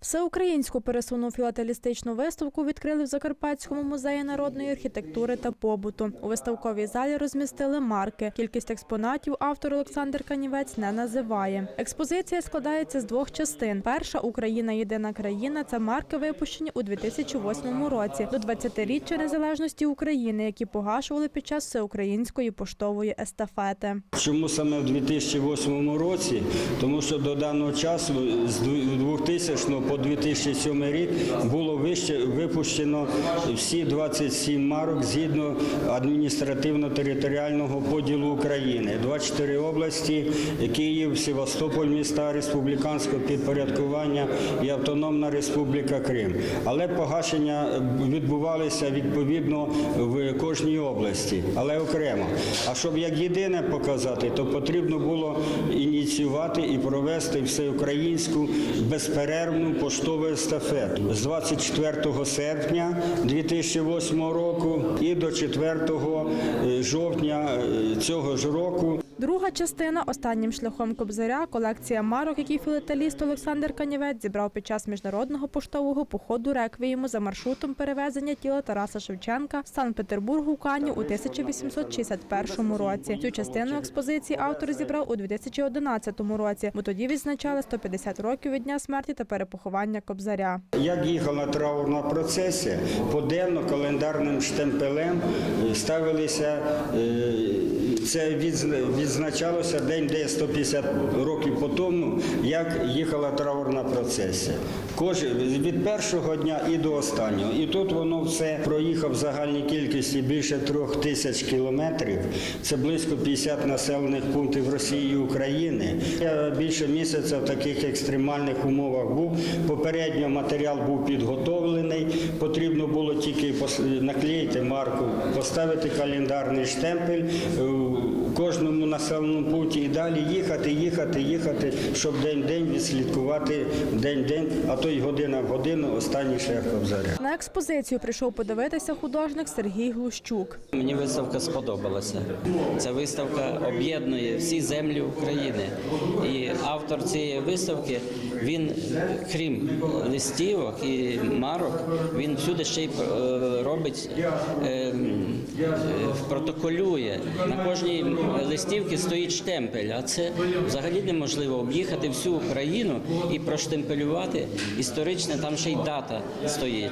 Всеукраїнську пересувну філателістичну виставку відкрили в Закарпатському музеї народної архітектури та побуту. У виставковій залі розмістили марки. Кількість експонатів автор Олександр Канівець не називає. Експозиція складається з двох частин. Перша Україна єдина країна це марки, випущені у 2008 році до 20-річчя незалежності України, які погашували під час всеукраїнської поштової естафети. Чому саме в 2008 році? Тому що до даного часу з 2000 по 2007 рік було вище випущено всі 27 марок згідно адміністративно-територіального поділу України. 24 області, Київ, Севастополь, міста республіканського підпорядкування і Автономна Республіка Крим. Але погашення відбувалися відповідно в кожній області, але окремо. А щоб як єдине показати, то потрібно було ініціювати і провести всеукраїнську безперервну поштову естафету з 24 серпня 2008 року і до 4 жовтня е, цього ж року Друга частина останнім шляхом Кобзаря колекція марок, які філателіст Олександр Канівець зібрав під час міжнародного поштового походу реквієму за маршрутом перевезення тіла Тараса Шевченка з Санкт-Петербургу у Кані у 1861 році. Цю частину експозиції автор зібрав у 2011 році, бо тоді відзначали 150 років від дня смерті та перепоховання Кобзаря. Як їхала траурна процесія, поденно календарним штемпелем е, ставилися, е, це відзна- відзначалося день, де 150 років по тому, як їхала траурна процесія. Кожен від першого дня і до останнього. І тут воно все проїхав в загальній кількості більше трьох тисяч кілометрів. Це близько 50 населених пунктів Росії і України. Я більше місяця в таких екстремальних умовах був. Попередньо матеріал був підготовлений. Потрібно було тільки наклеїти марку, поставити календарний штемпель е, кожному населеному пункті і далі їхати, їхати, їхати, щоб день-день відслідкувати день-день, а то й година в годину останній шлях Кобзаря. На експозицію прийшов подивитися художник Сергій Глущук. Мені виставка сподобалася. Ця виставка об'єднує всі землі України. І автор цієї виставки, він, крім листівок і марок, він всюди ще й е, робить, е, е, протоколює. На кожній листівці стоїть штемпель, а це взагалі неможливо об'їхати всю Україну і проштемпелювати. Історичне там ще й дата стоїть.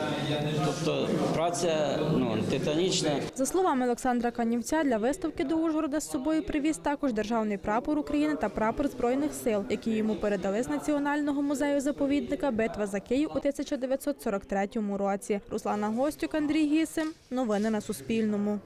Тобто праця ну, титанічна. За словами Олександра Канівця, для виставки до Ужгорода з собою привіз також державний прапор України та прапор збройних сил, які йому передали з національного музею заповідника Битва за Київ у 1943 році. Руслана Гостюк, Андрій Гісим. Новини на Суспільному.